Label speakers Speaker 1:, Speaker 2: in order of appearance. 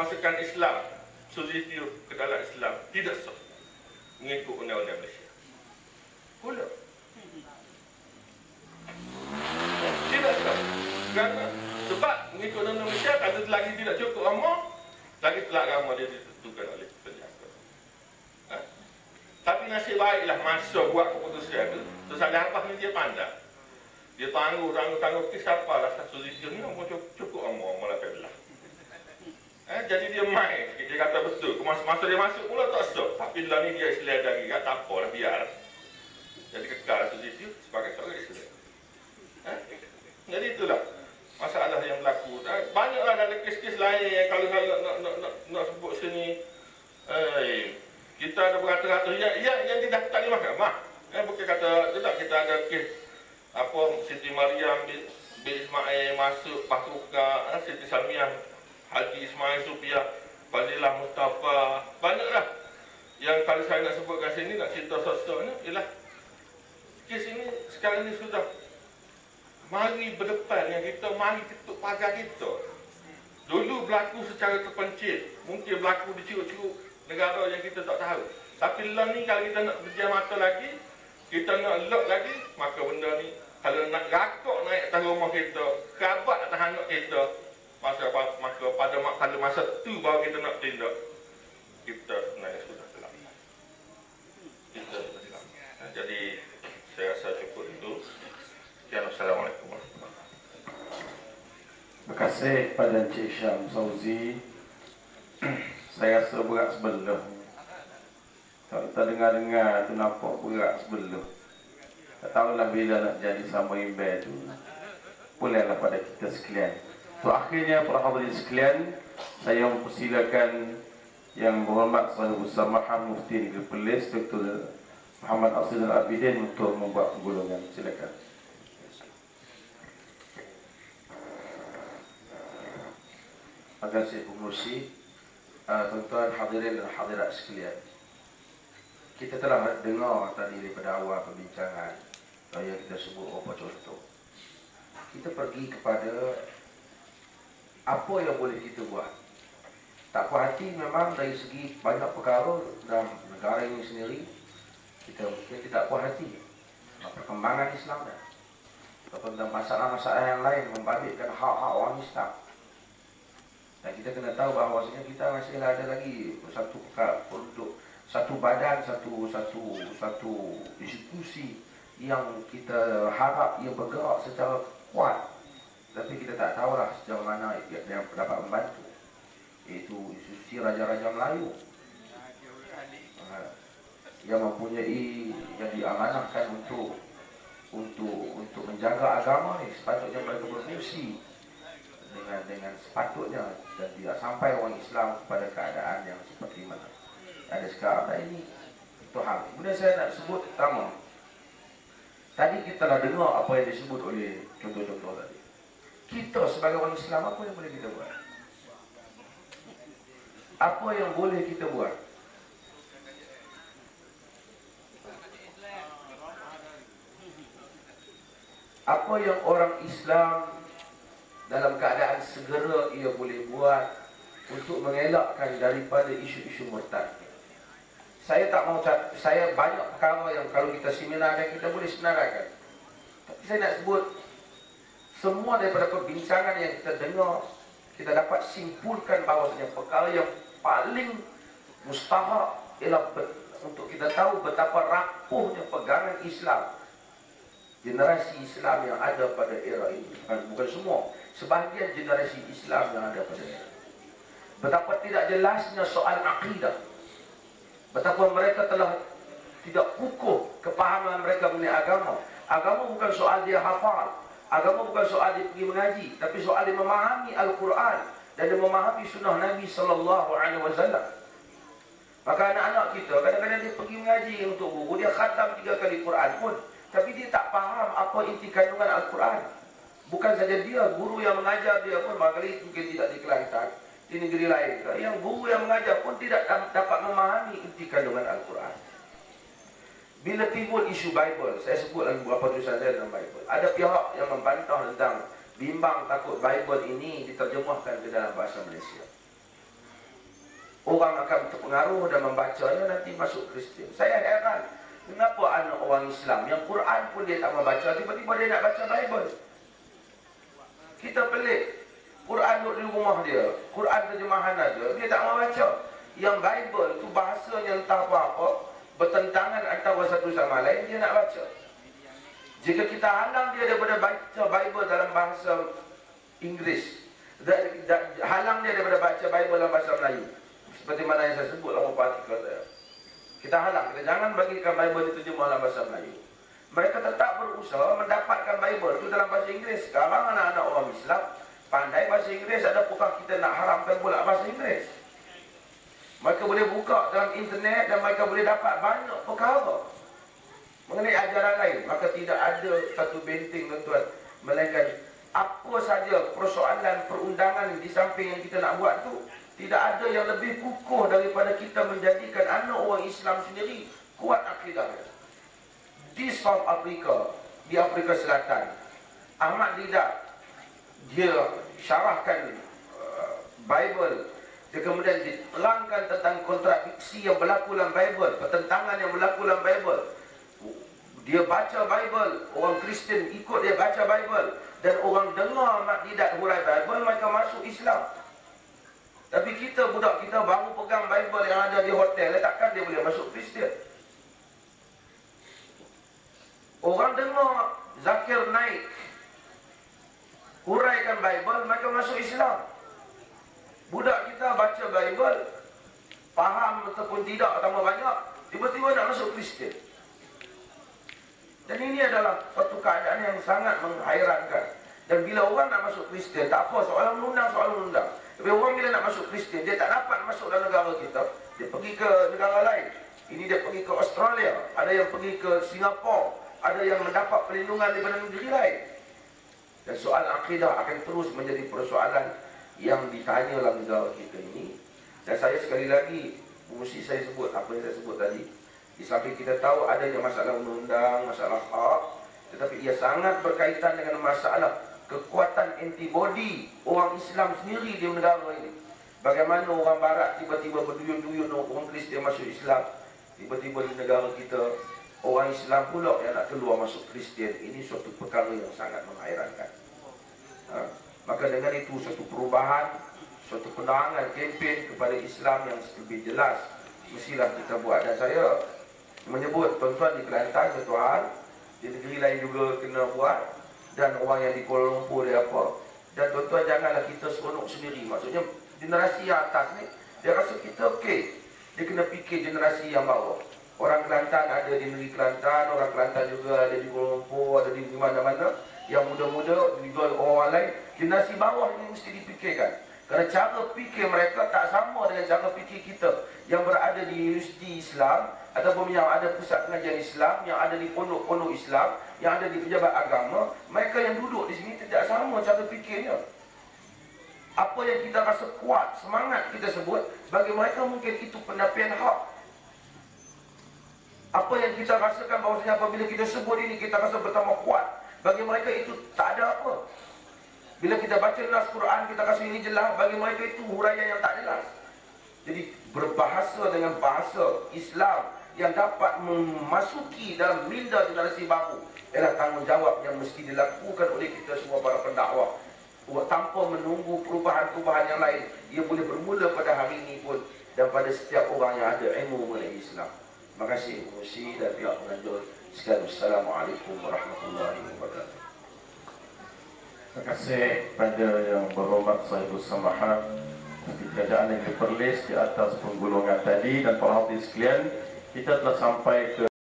Speaker 1: memasukkan Islam Suzuki ke dalam Islam tidak sah mengikut undang-undang Malaysia. Pula. Tidak sah. Kerana sebab mengikut undang-undang Malaysia kalau lagi tidak cukup ramah, lagi telah ramah dia ditentukan oleh penjaga. Ha? Tapi nasib baiklah masa buat keputusan itu. Terus apa ni dia pandai. Dia tangguh, tangguh, tangguh. Kisah apa lah. Suzuki ni cukup, ramah. Malah pelah. Eh, jadi dia main. Dia kata betul. Masa, masa dia masuk pula tak sok. Tapi dalam ni dia Islam lagi. Kata apa lah biar. Jadi kekal Suzuki sebagai seorang Islam. Eh? Jadi itulah masalah yang berlaku. Eh, banyaklah dalam kes-kes lain yang kalau saya nak, nak, nak, nak, nak sebut sini. Eh, kita ada beratus-ratus yang, yang, yang didaftar di mahkamah. Eh, bukan kata, tidak kita ada kes apa Siti Mariam bin, bin Ismail masuk pasukan eh, Siti Salmiah Haji Ismail Supiah, Fadilah Mustafa, banyaklah. Yang kalau saya nak sebutkan sini, nak cerita sosok ni, ialah kes ini sekarang ini sudah mari berdepan yang kita, mari ketuk pagar kita. Dulu berlaku secara terpencil, mungkin berlaku di curuk-curuk negara yang kita tak tahu. Tapi lah ni kalau kita nak berjaya mata lagi, kita nak lock lagi, maka benda ni kalau nak rakok naik atas rumah kita, kerabat atas anak kita, masa maka pada pada masa tu baru kita nak tindak. Kita sebenarnya sudah terlambat. Kita sudah nah, jadi saya rasa cukup itu. Sekian Assalamualaikum
Speaker 2: Terima kasih kepada Encik Syam Sauzi. Saya rasa berat sebelah. Kalau kita dengar-dengar tu nampak berat sebelah. Tak tahulah bila nak jadi sama imbel tu. Bolehlah pada kita sekalian So, akhirnya para hadirin sekalian, saya mempersilakan yang berhormat Saudara Besar Maham Mufti Negeri Perlis Dr. Muhammad Asil Al-Abidin untuk membuat penggulungan. Silakan. Terima kasih pengurusi. Tuan-tuan hadirin dan hadirat sekalian. Kita telah dengar tadi daripada awal perbincangan yang kita sebut beberapa contoh. Kita pergi kepada apa yang boleh kita buat? Tak puas hati memang dari segi banyak perkara dalam negara ini sendiri kita mungkin tidak puas hati. Perkembangan Islam dan ataupun dalam masalah-masalah yang lain membabitkan hak-hak orang Islam. Dan kita kena tahu bahawa kita masih ada lagi satu produk satu badan satu satu satu institusi yang kita harap ia bergerak secara kuat tapi kita tak tahu lah sejauh mana dia dapat membantu Iaitu institusi Raja-Raja Melayu Yang mempunyai Yang diamanahkan untuk Untuk untuk menjaga agama ni Sepatutnya mereka berfungsi Dengan dengan sepatutnya Dan tidak sampai orang Islam kepada keadaan yang seperti mana. Ada sekarang nah ini? Itu hal. Kemudian saya nak sebut pertama Tadi kita telah dengar apa yang disebut oleh contoh-contoh tadi. Kita sebagai orang Islam apa yang boleh kita buat? Apa yang boleh kita buat? Apa yang orang Islam dalam keadaan segera ia boleh buat untuk mengelakkan daripada isu-isu murtad? Saya tak mau saya banyak perkara yang kalau kita seminarkan kita boleh senaraikan. Tapi saya nak sebut semua daripada perbincangan yang kita dengar kita dapat simpulkan bahawasanya perkara yang paling mustahak ialah untuk kita tahu betapa rapuhnya pegangan Islam generasi Islam yang ada pada era ini. Bukan, bukan semua. Sebahagian generasi Islam yang ada pada era betapa tidak jelasnya soal akidah. Betapa mereka telah tidak kukuh kepahaman mereka mengenai agama. Agama bukan soal dia hafal. Agama bukan soal dia pergi mengaji, tapi soal dia memahami Al-Quran dan dia memahami sunnah Nabi sallallahu alaihi wasallam. Maka anak-anak kita kadang-kadang dia pergi mengaji untuk guru, dia khatam tiga kali Quran pun, tapi dia tak faham apa inti kandungan Al-Quran. Bukan saja dia, guru yang mengajar dia pun barangkali mungkin tidak di Kelantan, di negeri lain. Yang guru yang mengajar pun tidak dapat memahami inti kandungan Al-Quran. Bila timbul isu Bible, saya sebut lagi beberapa tulisan saya dalam Bible. Ada pihak yang membantah tentang bimbang takut Bible ini diterjemahkan ke dalam bahasa Malaysia. orang akan terpengaruh dan membacanya nanti masuk Kristian. Saya heran, kenapa anak orang Islam yang Quran pun dia tak membaca, tiba-tiba dia nak baca Bible. Kita pelik. Quran duduk di rumah dia, Quran terjemahan ada, dia tak mau baca. Yang Bible tu bahasanya entah apa-apa, bertentangan antara satu sama lain, dia nak baca. Jika kita halang dia daripada baca Bible dalam bahasa Inggeris, halang dia daripada baca Bible dalam bahasa Melayu, seperti mana yang saya sebut dalam artikel saya. Kita halang, kita jangan bagikan Bible diterjemah dalam bahasa Melayu. Mereka tetap berusaha mendapatkan Bible itu dalam bahasa Inggeris. Sekarang anak-anak orang Islam pandai bahasa Inggeris, adapun kita nak haramkan pula bahasa Inggeris? Mereka boleh buka dalam internet dan mereka boleh dapat banyak perkara mengenai ajaran lain. Maka tidak ada satu benteng tuan-tuan. Melainkan apa saja persoalan perundangan di samping yang kita nak buat tu tidak ada yang lebih kukuh daripada kita menjadikan anak orang Islam sendiri kuat akidahnya. Di South Africa, di Afrika Selatan, Ahmad Didak dia syarahkan uh, Bible dia kemudian diterangkan tentang kontradiksi yang berlaku dalam Bible, pertentangan yang berlaku dalam Bible. Dia baca Bible, orang Kristian ikut dia baca Bible dan orang dengar mak tidak hurai Bible mereka masuk Islam. Tapi kita budak kita baru pegang Bible yang ada di hotel, takkan dia boleh masuk Kristian? Orang dengar Zakir naik huraikan Bible, mereka masuk Islam. Budak kita baca Bible, faham ataupun tidak tambah banyak, tiba-tiba nak masuk Kristian. Dan ini adalah satu keadaan yang sangat menghairankan. Dan bila orang nak masuk Kristian, tak apa, soalan menundang, soalan menundang. Tapi orang bila nak masuk Kristian, dia tak dapat masuk dalam negara kita, dia pergi ke negara lain. Ini dia pergi ke Australia, ada yang pergi ke Singapura, ada yang mendapat perlindungan daripada negeri lain. Dan soal akidah akan terus menjadi persoalan yang ditanya dalam negara kita ini dan saya sekali lagi mesti saya sebut apa yang saya sebut tadi di samping kita tahu adanya masalah undang-undang, masalah hak tetapi ia sangat berkaitan dengan masalah kekuatan antibody orang Islam sendiri di negara ini bagaimana orang barat tiba-tiba berduyun-duyun orang Kristian masuk Islam tiba-tiba di negara kita orang Islam pula yang nak keluar masuk Kristian ini suatu perkara yang sangat menghairankan ha? Maka dengan itu satu perubahan, suatu penerangan kempen kepada Islam yang lebih jelas mestilah kita buat. Dan saya menyebut tuan-tuan di Kelantan hal, di negeri lain juga kena buat dan orang yang di Kuala Lumpur dia apa. Dan tuan-tuan janganlah kita seronok sendiri. Maksudnya generasi yang atas ni dia rasa kita okey. Dia kena fikir generasi yang bawah. Orang Kelantan ada di negeri Kelantan, orang Kelantan juga ada di Kuala Lumpur, ada di mana-mana yang muda-muda dijual orang lain generasi bawah ini mesti dipikirkan kerana cara fikir mereka tak sama dengan cara fikir kita yang berada di universiti Islam ataupun yang ada pusat pengajian Islam yang ada di pondok-pondok Islam yang ada di pejabat agama mereka yang duduk di sini tidak sama cara fikirnya. Apa yang kita rasa kuat semangat kita sebut bagi mereka mungkin itu pendapian hak. Apa yang kita rasakan bahawasanya apabila kita sebut ini kita rasa bertambah kuat. Bagi mereka itu tak ada apa. Bila kita baca nas Quran, kita kasih ini jelas. Bagi mereka itu huraian yang tak jelas. Jadi berbahasa dengan bahasa Islam yang dapat memasuki dalam minda generasi baru ialah tanggungjawab yang mesti dilakukan oleh kita semua para pendakwah tanpa menunggu perubahan-perubahan yang lain ia boleh bermula pada hari ini pun dan pada setiap orang yang ada ilmu mengenai Islam terima kasih Musi dan pihak Sekian Assalamualaikum warahmatullahi wabarakatuh.
Speaker 3: Terima kasih kepada yang berhormat Sahibul Samahat di kerajaan yang diperlis di atas penggulungan tadi dan para hadis sekalian kita telah sampai ke